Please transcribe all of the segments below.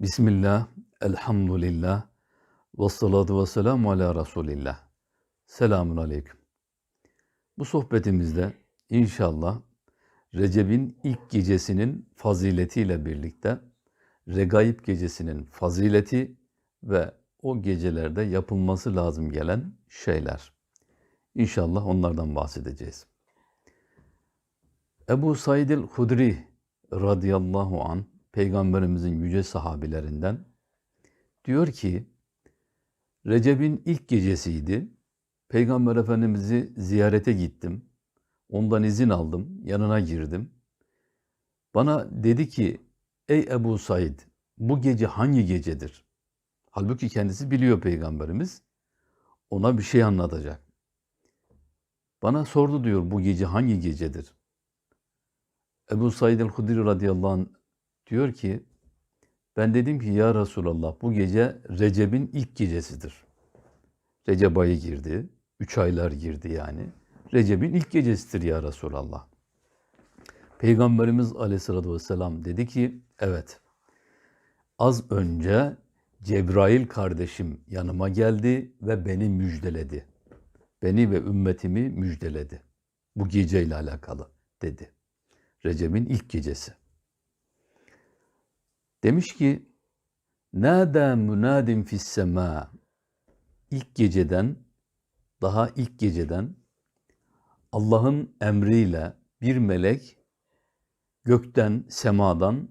Bismillah, elhamdülillah, ve salatu ve selamu ala Resulillah. Selamun aleyküm. Bu sohbetimizde inşallah Recep'in ilk gecesinin faziletiyle birlikte Regaib gecesinin fazileti ve o gecelerde yapılması lazım gelen şeyler. İnşallah onlardan bahsedeceğiz. Ebu Said el-Hudri radıyallahu an peygamberimizin yüce sahabilerinden diyor ki Recep'in ilk gecesiydi. Peygamber Efendimiz'i ziyarete gittim. Ondan izin aldım, yanına girdim. Bana dedi ki, ey Ebu Said, bu gece hangi gecedir? Halbuki kendisi biliyor Peygamberimiz. Ona bir şey anlatacak. Bana sordu diyor, bu gece hangi gecedir? Ebu Said el-Hudri radıyallahu anh diyor ki, ben dedim ki ya Resulallah bu gece Recep'in ilk gecesidir. Recep ayı girdi. Üç aylar girdi yani. Recep'in ilk gecesidir ya Resulallah. Peygamberimiz aleyhissalatü vesselam dedi ki evet az önce Cebrail kardeşim yanıma geldi ve beni müjdeledi. Beni ve ümmetimi müjdeledi. Bu geceyle alakalı dedi. Recep'in ilk gecesi. Demiş ki Nâdâ münâdim fissemâ ilk geceden daha ilk geceden Allah'ın emriyle bir melek gökten, semadan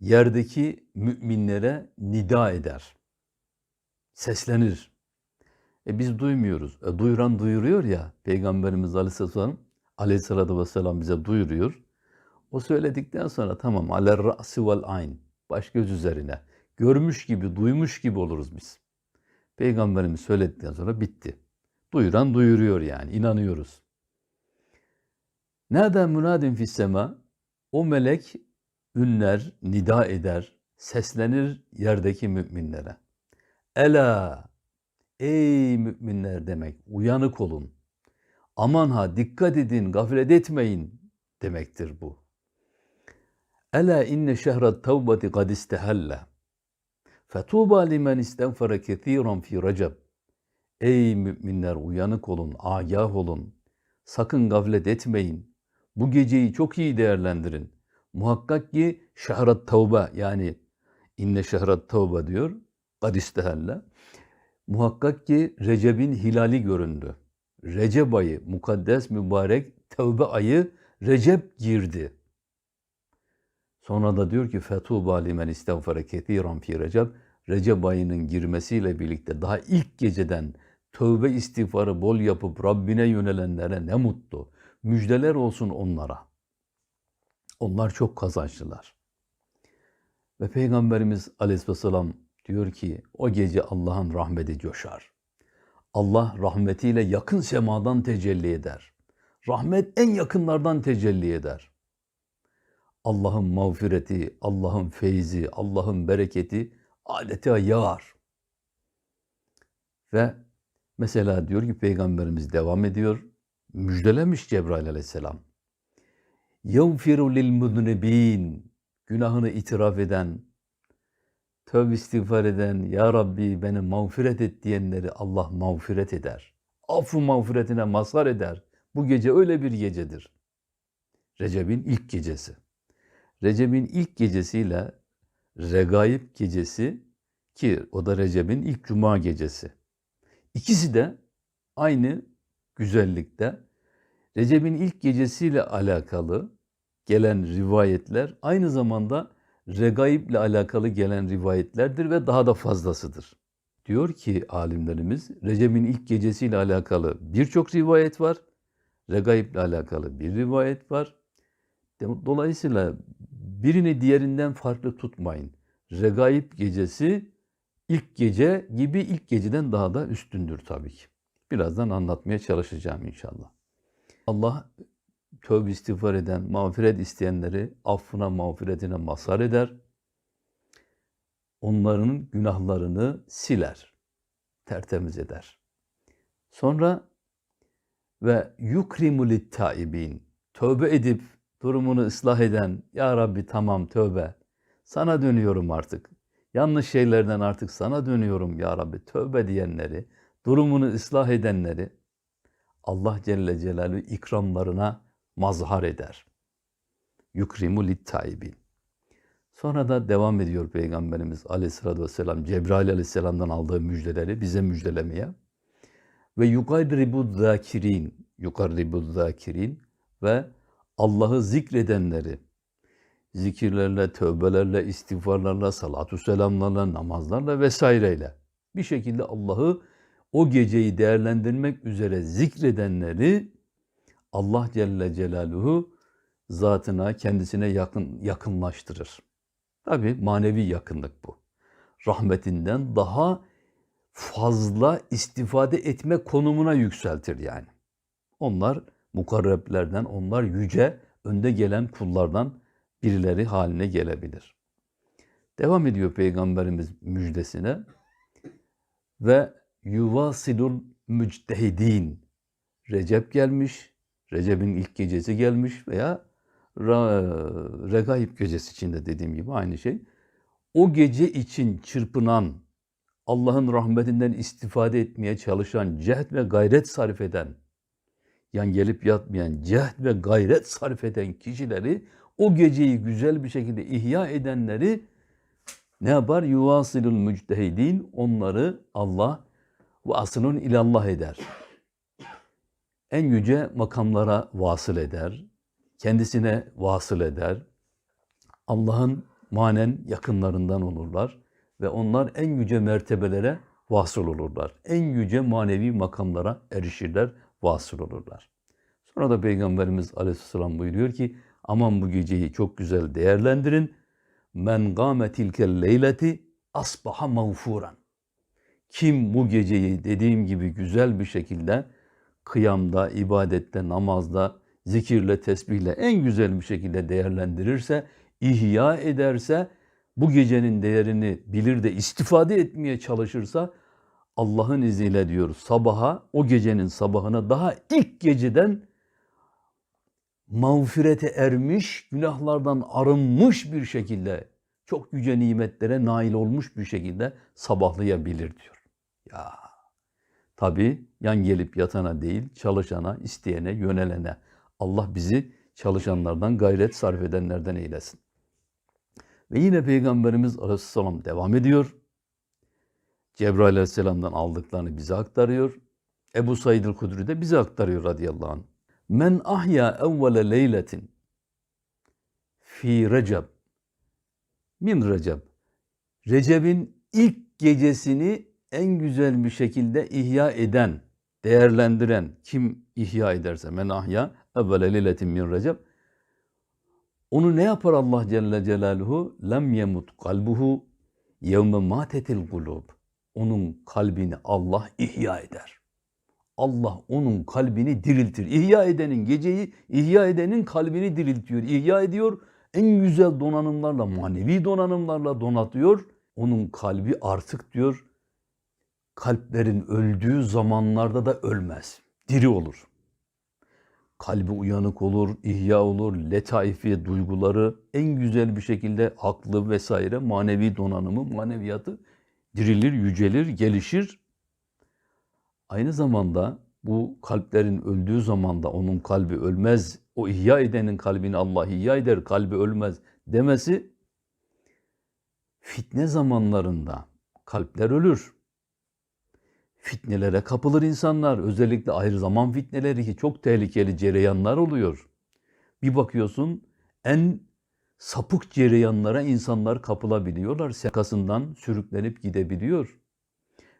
yerdeki müminlere nida eder. Seslenir. E biz duymuyoruz. E duyuran duyuruyor ya Peygamberimiz Aleyhisselam Aleyhisselatü Vesselam bize duyuruyor. O söyledikten sonra tamam aler ra'si vel ayn baş göz üzerine görmüş gibi duymuş gibi oluruz biz. Peygamberimiz söyledikten sonra bitti. Duyuran duyuruyor yani inanıyoruz. Nereden münadin fissema? O melek ünler, nida eder, seslenir yerdeki müminlere. Ela, ey müminler demek, uyanık olun. Aman ha, dikkat edin, gaflet etmeyin demektir bu. Ela inne şehret tevbeti kad istehelle. Fetuba limen istenfere kethiran fi recep. Ey müminler uyanık olun, agah olun. Sakın gaflet etmeyin. Bu geceyi çok iyi değerlendirin. Muhakkak ki şehret tevbe yani inne şehret tevbe diyor. Kad istehelle. Muhakkak ki Recep'in hilali göründü. Recep ayı, mukaddes mübarek tevbe ayı Recep girdi. Sonra da diyor ki fetuba limen istenfere kethiran fi recep. Recep ayının girmesiyle birlikte daha ilk geceden tövbe istiğfarı bol yapıp Rabbine yönelenlere ne mutlu. Müjdeler olsun onlara. Onlar çok kazançlılar. Ve Peygamberimiz aleyhisselam diyor ki o gece Allah'ın rahmeti coşar. Allah rahmetiyle yakın semadan tecelli eder. Rahmet en yakınlardan tecelli eder. Allah'ın mağfireti, Allah'ın feyzi, Allah'ın bereketi adete yağar. Ve mesela diyor ki Peygamberimiz devam ediyor. Müjdelemiş Cebrail aleyhisselam. يَغْفِرُ لِلْمُذْنِب۪ينَ Günahını itiraf eden, tövbe istiğfar eden, Ya Rabbi beni mağfiret et diyenleri Allah mağfiret eder. Affu mağfiretine mazhar eder. Bu gece öyle bir gecedir. Recep'in ilk gecesi. Recep'in ilk gecesiyle Regaib gecesi ki o da Recep'in ilk cuma gecesi. İkisi de aynı güzellikte. Recep'in ilk gecesiyle alakalı gelen rivayetler aynı zamanda Regaib ile alakalı gelen rivayetlerdir ve daha da fazlasıdır. Diyor ki alimlerimiz Recep'in ilk gecesiyle alakalı birçok rivayet var. Regaib ile alakalı bir rivayet var. Dolayısıyla birini diğerinden farklı tutmayın. Regaib gecesi ilk gece gibi ilk geceden daha da üstündür tabii ki. Birazdan anlatmaya çalışacağım inşallah. Allah tövbe istiğfar eden, mağfiret isteyenleri affına, mağfiretine mazhar eder. Onların günahlarını siler, tertemiz eder. Sonra ve yukrimu littaibin tövbe edip durumunu ıslah eden, Ya Rabbi tamam tövbe, sana dönüyorum artık. yanlış şeylerden artık sana dönüyorum ya Rabbi. Tövbe diyenleri, durumunu ıslah edenleri Allah Celle Celaluhu ikramlarına mazhar eder. Yukrimu littaibin. Sonra da devam ediyor Peygamberimiz aleyhissalatü vesselam Cebrail aleyhisselamdan aldığı müjdeleri bize müjdelemeye. Ve yukarribu zakirin, yukarribu zakirin ve Allah'ı zikredenleri, zikirlerle, tövbelerle, istiğfarlarla, salatu selamlarla, namazlarla vesaireyle bir şekilde Allah'ı o geceyi değerlendirmek üzere zikredenleri Allah Celle Celaluhu zatına, kendisine yakın yakınlaştırır. Tabi manevi yakınlık bu. Rahmetinden daha fazla istifade etme konumuna yükseltir yani. Onlar mukarreblerden, onlar yüce, önde gelen kullardan birileri haline gelebilir. Devam ediyor Peygamberimiz müjdesine ve yuvasilul müctehidin. Recep gelmiş, Recep'in ilk gecesi gelmiş veya Regaib gecesi içinde dediğim gibi aynı şey. O gece için çırpınan, Allah'ın rahmetinden istifade etmeye çalışan, cehd ve gayret sarf eden, yan gelip yatmayan, cehd ve gayret sarf eden kişileri, o geceyi güzel bir şekilde ihya edenleri ne yapar? Yuvasilul müctehidin, onları Allah ve asrın ilallah eder. En yüce makamlara vasıl eder, kendisine vasıl eder. Allah'ın manen yakınlarından olurlar ve onlar en yüce mertebelere vasıl olurlar. En yüce manevi makamlara erişirler, vasıl olurlar. Sonra da Peygamberimiz Aleyhisselam buyuruyor ki aman bu geceyi çok güzel değerlendirin. Men gâme tilkel leyleti asbaha mağfuran. Kim bu geceyi dediğim gibi güzel bir şekilde kıyamda, ibadette, namazda, zikirle, tesbihle en güzel bir şekilde değerlendirirse, ihya ederse, bu gecenin değerini bilir de istifade etmeye çalışırsa Allah'ın izniyle diyor sabaha, o gecenin sabahına daha ilk geceden mağfirete ermiş, günahlardan arınmış bir şekilde, çok yüce nimetlere nail olmuş bir şekilde sabahlayabilir diyor. Ya tabi yan gelip yatana değil, çalışana, isteyene, yönelene. Allah bizi çalışanlardan, gayret sarf edenlerden eylesin. Ve yine Peygamberimiz Aleyhisselam devam ediyor. Cebrail Aleyhisselam'dan aldıklarını bize aktarıyor. Ebu Said el-Kudri de bize aktarıyor radıyallahu anh. Men ahya evvele leyletin fi Recep min Recep. Recep'in ilk gecesini en güzel bir şekilde ihya eden, değerlendiren kim ihya ederse men ahya evvele leyletin min Recep onu ne yapar Allah Celle Celaluhu? Lem yemut kalbuhu yevme matetil kulub. Onun kalbini Allah ihya eder. Allah onun kalbini diriltir. İhya edenin geceyi, ihya edenin kalbini diriltiyor. İhya ediyor, en güzel donanımlarla, manevi donanımlarla donatıyor. Onun kalbi artık diyor, kalplerin öldüğü zamanlarda da ölmez. Diri olur. Kalbi uyanık olur, ihya olur, letaifi duyguları en güzel bir şekilde aklı vesaire manevi donanımı, maneviyatı dirilir, yücelir, gelişir. Aynı zamanda bu kalplerin öldüğü zamanda onun kalbi ölmez, o ihya edenin kalbini Allah ihya eder, kalbi ölmez demesi fitne zamanlarında kalpler ölür. Fitnelere kapılır insanlar. Özellikle ayrı zaman fitneleri ki çok tehlikeli cereyanlar oluyor. Bir bakıyorsun en sapık cereyanlara insanlar kapılabiliyorlar. Sekasından sürüklenip gidebiliyor.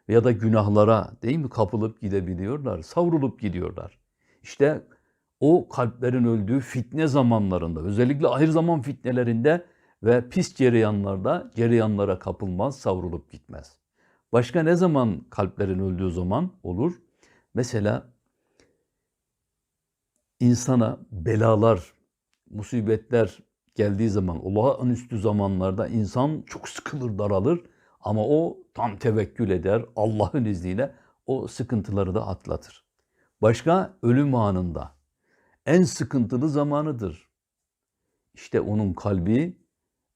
Ya da günahlara değil mi kapılıp gidebiliyorlar, savrulup gidiyorlar. İşte o kalplerin öldüğü fitne zamanlarında, özellikle ahir zaman fitnelerinde ve pis cereyanlarda cereyanlara kapılmaz, savrulup gitmez. Başka ne zaman kalplerin öldüğü zaman olur? Mesela insana belalar, musibetler geldiği zaman, olağanüstü zamanlarda insan çok sıkılır, daralır. Ama o tam tevekkül eder, Allah'ın izniyle o sıkıntıları da atlatır. Başka ölüm anında en sıkıntılı zamanıdır. İşte onun kalbi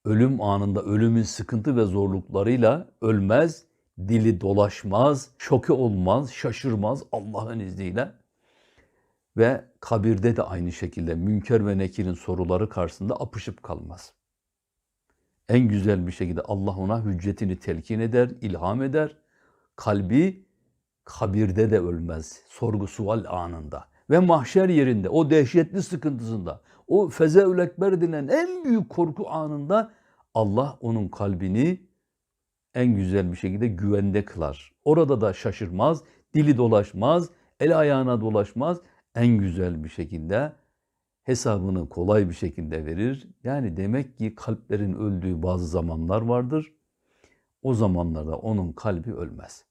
ölüm anında ölümün sıkıntı ve zorluklarıyla ölmez, dili dolaşmaz, şoke olmaz, şaşırmaz Allah'ın izniyle. Ve kabirde de aynı şekilde Münker ve Nekir'in soruları karşısında apışıp kalmaz. En güzel bir şekilde Allah ona hüccetini telkin eder, ilham eder. Kalbi kabirde de ölmez, sorgu sual anında. Ve mahşer yerinde, o dehşetli sıkıntısında, o fezeül ekber denilen en büyük korku anında Allah onun kalbini en güzel bir şekilde güvende kılar. Orada da şaşırmaz, dili dolaşmaz, el ayağına dolaşmaz. En güzel bir şekilde hesabını kolay bir şekilde verir. Yani demek ki kalplerin öldüğü bazı zamanlar vardır. O zamanlarda onun kalbi ölmez.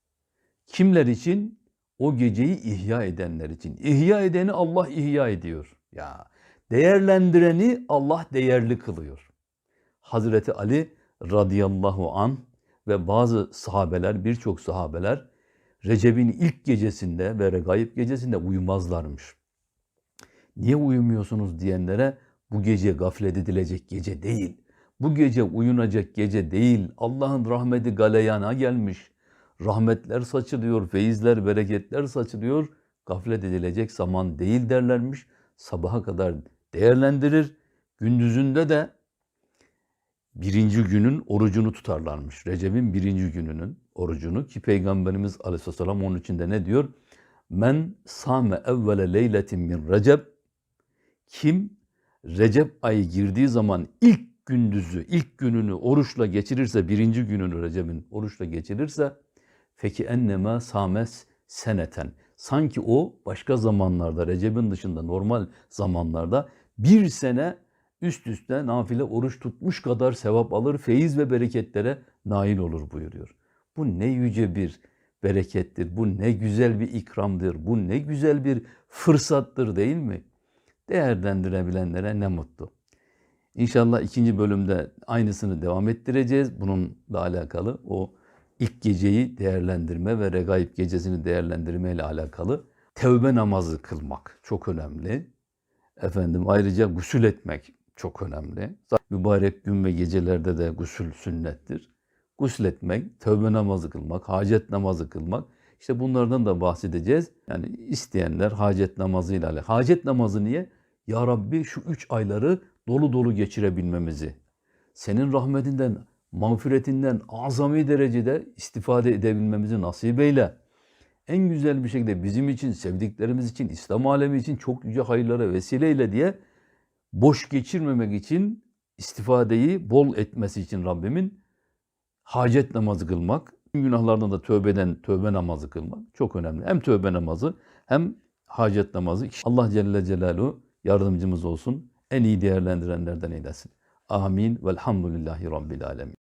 Kimler için? O geceyi ihya edenler için. İhya edeni Allah ihya ediyor. Ya değerlendireni Allah değerli kılıyor. Hazreti Ali radıyallahu an ve bazı sahabeler, birçok sahabeler Recep'in ilk gecesinde ve Regaib gecesinde uyumazlarmış. Niye uyumuyorsunuz diyenlere bu gece gaflet edilecek gece değil. Bu gece uyunacak gece değil. Allah'ın rahmeti galeyana gelmiş. Rahmetler saçılıyor, feyizler, bereketler saçılıyor. Gaflet edilecek zaman değil derlermiş. Sabaha kadar değerlendirir. Gündüzünde de birinci günün orucunu tutarlarmış. Recep'in birinci gününün orucunu ki Peygamberimiz Aleyhisselam onun içinde ne diyor? Men same evvele leyletin min Recep kim Recep ayı girdiği zaman ilk gündüzü, ilk gününü oruçla geçirirse, birinci gününü Recep'in oruçla geçirirse Feki ennema sames seneten. Sanki o başka zamanlarda, Recep'in dışında normal zamanlarda bir sene üst üste nafile oruç tutmuş kadar sevap alır, feyiz ve bereketlere nail olur buyuruyor. Bu ne yüce bir berekettir, bu ne güzel bir ikramdır, bu ne güzel bir fırsattır değil mi? Değerlendirebilenlere ne mutlu. İnşallah ikinci bölümde aynısını devam ettireceğiz. Bununla alakalı o ilk geceyi değerlendirme ve regaib gecesini değerlendirme ile alakalı tevbe namazı kılmak çok önemli. Efendim ayrıca gusül etmek çok önemli. Mübarek gün ve gecelerde de gusül sünnettir. Gusül etmek, tövbe namazı kılmak, hacet namazı kılmak. İşte bunlardan da bahsedeceğiz. Yani isteyenler hacet namazıyla alakalı. Hacet namazı niye? Ya Rabbi şu üç ayları dolu dolu geçirebilmemizi, senin rahmetinden, mağfiretinden azami derecede istifade edebilmemizi nasip eyle. En güzel bir şekilde bizim için, sevdiklerimiz için, İslam alemi için çok yüce hayırlara vesileyle diye boş geçirmemek için istifadeyi bol etmesi için Rabbimin hacet namazı kılmak, günahlardan da tövbeden tövbe namazı kılmak çok önemli. Hem tövbe namazı hem hacet namazı. Allah Celle Celaluhu yardımcımız olsun. En iyi değerlendirenlerden eylesin. Amin. Velhamdülillahi Rabbil Alemin.